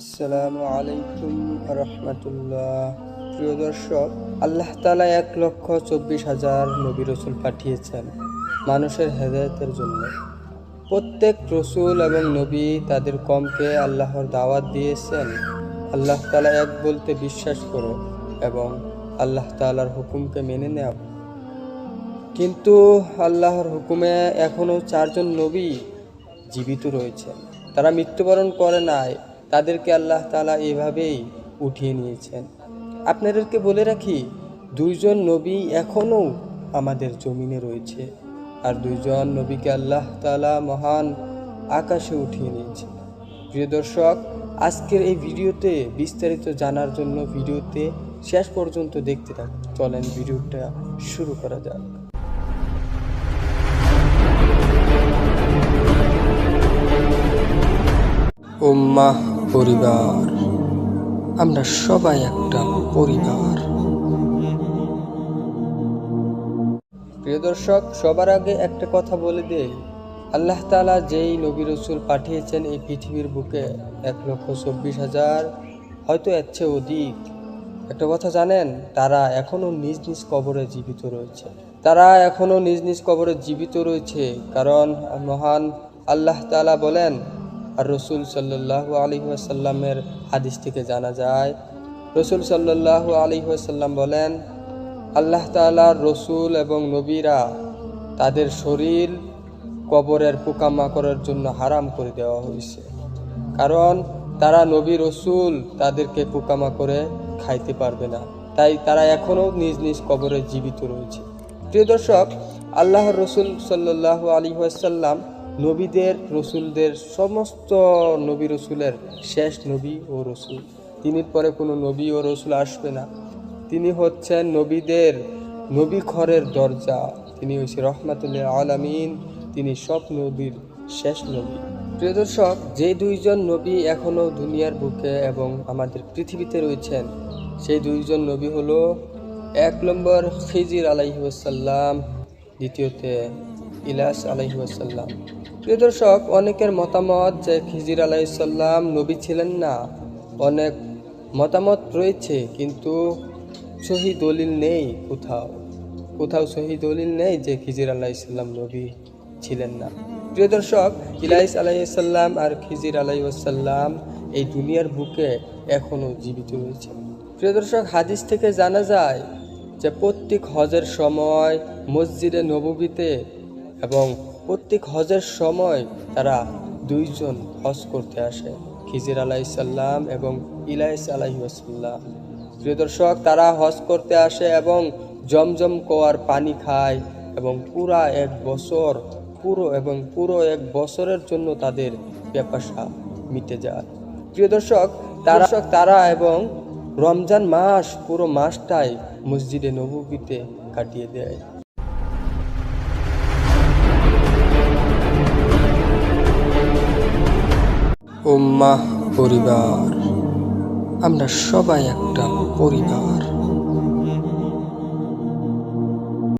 আসসালামু আলাইকুম রহমতুল্লাহ। প্রিয় দর্শক, আল্লাহ তালা এক লক্ষ চব্বিশ হাজার নবী রসুল পাঠিয়েছেন মানুষের হেদায়তের জন্য। প্রত্যেক রসুল এবং নবী তাদের কমকে আল্লাহর দাওয়াত দিয়েছেন। আল্লাহ তালা এক বলতে বিশ্বাস করো এবং আল্লাহ তালার হুকুমকে মেনে নেও। কিন্তু আল্লাহর হুকুমে এখনও চারজন নবী জীবিত রয়েছেন। তারা মৃত্যুবরণ করে নাই তাদেরকে আল্লাহ তালা এভাবেই উঠিয়ে নিয়েছেন। আপনাদেরকে বলে রাখি, দুইজন নবী এখনও আমাদের জমিনে রয়েছে আর দুইজন নবীকে আল্লাহ তালা মহান আকাশে উঠিয়ে নিয়েছে প্রিয় দর্শক, আজকের এই ভিডিওতে বিস্তারিত জানার জন্য ভিডিওতে শেষ পর্যন্ত দেখতে থাকুন। চলেন ভিডিওটা শুরু করা যাক। উম্মাহ পরিবার। আমরা সবাই একটা পরিবার। প্রিয় দর্শক, সবার আগে একটা কথা বলে দেই। আল্লাহ তালা যেই নবী রসুল পাঠিয়েছেন এই পৃথিবীর বুকে এক লক্ষ চব্বিশ হাজার, হয়তো এর চেয়ে অধিক। একটা কথা জানেন, তারা এখনও নিজ নিজ কবরে জীবিত রয়েছে। তারা এখনও নিজ নিজ কবরে জীবিত রয়েছে, কারণ মহান আল্লাহ তালা বলেন আর রসুল সাল্লাহ আলী ওয়াসাল্লামের হাদিস থেকে জানা যায়, রসুল সাল্লাহ আলী ওয়াসাল্লাম বলেন, আল্লাহ তালার রসুল এবং নবীরা তাদের শরীর কবরের পোকামাকড়ের জন্য হারাম করে দেওয়া হয়েছে। কারণ তারা নবী রসুল তাদেরকে পোকামাকড়ে খাইতে পারবে না। তাই তারা এখনও নিজ নিজ কবরে জীবিত রয়েছে। প্রিয় দর্শক, আল্লাহর রসুল সাল্লাহ আলী ওয়াসাল্লাম নবীদের, রসুলদের, সমস্ত নবী রসুলের শেষ নবী ও রসুল। তিনি পরে কোনো নবী ও রসুল আসবে না। তিনি হচ্ছেন নবীদের নবী খরের দরজা। তিনি হচ্ছে রহমাতুল্লাহ আলামিন। তিনি সব নবীর শেষ নবী। প্রিয় দর্শক, যে দুইজন নবী এখনও দুনিয়ার বুকে এবং আমাদের পৃথিবীতে রয়েছেন, সেই দুইজন নবী হলো এক নম্বর খিজির আলাইসাল্লাম দ্বিতীয়তে, ইলাস আলাইসাল্লাম প্রিয় দর্শক, অনেকের মতামত যে খিজির আলাইসাল্লাম নবী ছিলেন না, অনেক মতামত রয়েছে, কিন্তু সহি দলিল নেই কোথাও। কোথাও সহি দলিল নেই যে খিজির আলাইসাল্লাম নবী ছিলেন না। প্রিয় দর্শক, ইলাইস আলাইসাল্লাম আর খিজির আলাইসাল্লাম এই দুনিয়ার বুকে এখনও জীবিত রয়েছে। প্রিয় দর্শক, হাদিস থেকে জানা যায় যে প্রত্যেক হজের সময় মসজিদে নববীতে এবং প্রত্যেক হজের সময় তারা দুইজন হজ করতে আসে। খিজির আলাইসাল্লাম এবং ইলাইস আলাইসাল্লাম প্রিয় দর্শক, তারা হজ করতে আসে এবং জমজম কোয়ার পানি খায় এবং পুরা এক বছর, পুরো এবং পুরো এক বছরের জন্য তাদের পেপাসা মিটে যায়। প্রিয় দর্শক, তারা তারা এবং রমজান মাস পুরো মাসটাই মসজিদে নবীতে কাটিয়ে দেয়। উম্মাহ পরিবার। আমরা সবাই একটা পরিবার।